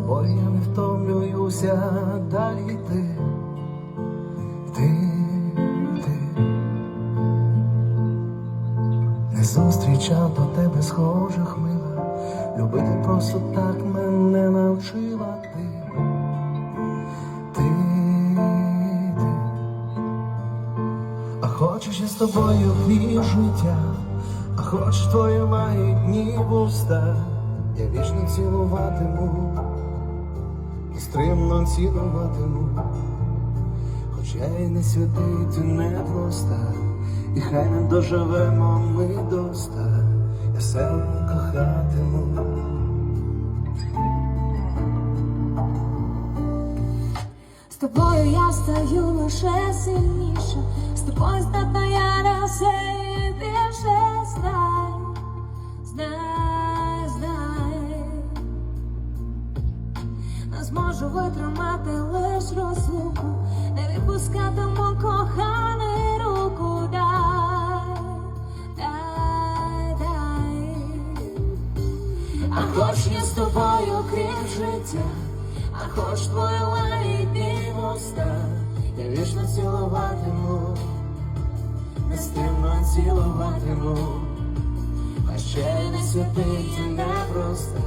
тобою я не втомлююся далі йти. Йти, йти. Не зустрічав до тебе схожих мила, любити просто так мене навчила ти. Ти, ти. А хочеш я з тобою хліб життя, а хочеш твої лагідні вуста, я вічно цілуватиму, нестримно цілуватиму, хоч я і не святий, ти не проста, і хай не доживемо ми доста, я все кохатиму. З тобою я стаю лише сильніша, з тобою здатна я на все Не зможу витримати лиш розлуку, не відпускатиму коханий руку, дай, дай, дай. А хоч я з тобою крім життя, а хоч твої лагідні вуста, Я вічно цілуватиму, нестримно цілуватиму, а ще й не святий, не просто,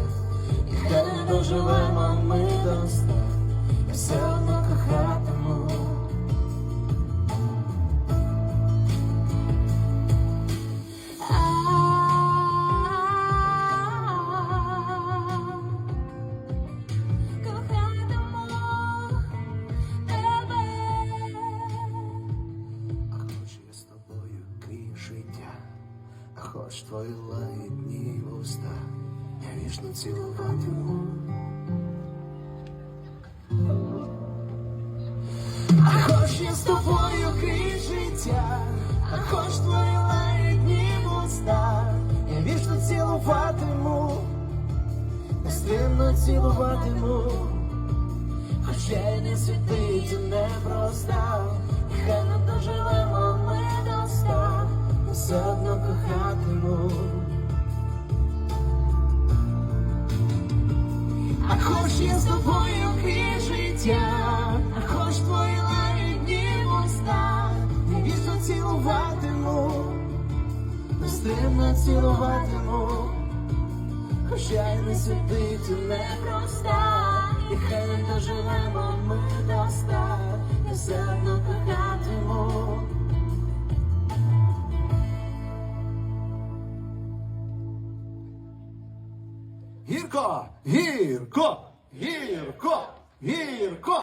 хай не доживемо ми доста, я все одно кохатиму. Хоч твої лагідні вуста, я вічно цілуватиму. Життя, а хоч твої лагідні вуста, я вічно цілуватиму, нестримно цілуватиму. Хоч я не святий, це не проста, і хай не доживемо ми до ста, все одно кохатиму. А хоч я з тобою крізь життя, нестримно цілуватиму. Хоч я й не святий, це не проста, і хай не доживемо ми до ста, я все одно кохатиму. Гірко, гірко, гірко, гірко.